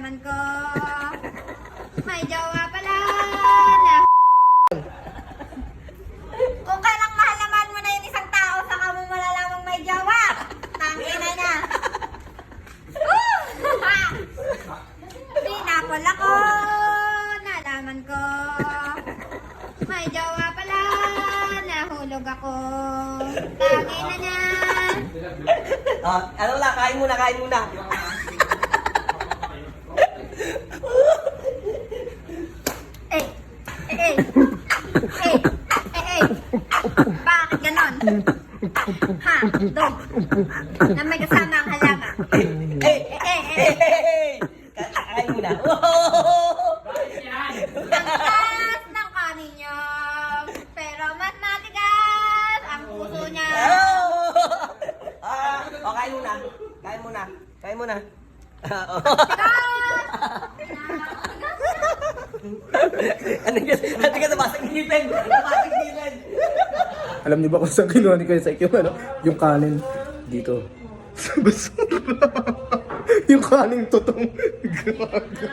nalaman ko. May jowa pala na Kung kailang mahalaman mo na yung isang tao, saka mo malalamang may jowa. Tangina na. Pinapol ako. Nalaman ko. May jowa pala. Nahulog ako. Tangina na. Ah, ano na, kain muna, kain muna. Eh, eh. Eh. Bakit ganon? Ha, dog. Na may kasama ang halama. Eh, Eh, eh, eh. eh, eh. Ka- Kain muna. Ang taas ng kanin niyo. Pero mas matigas ang puso niya. Ah, oh, kain muna. Kain muna. Kain muna. Ah, oh. ano ka, ano ka, nabasag ngipin. Nabasag ngipin. Alam niyo ba kung saan kinuha ni Kuya Sek yung ano? Yung kanin. Dito. Sa basura. yung kanin totong. Gago.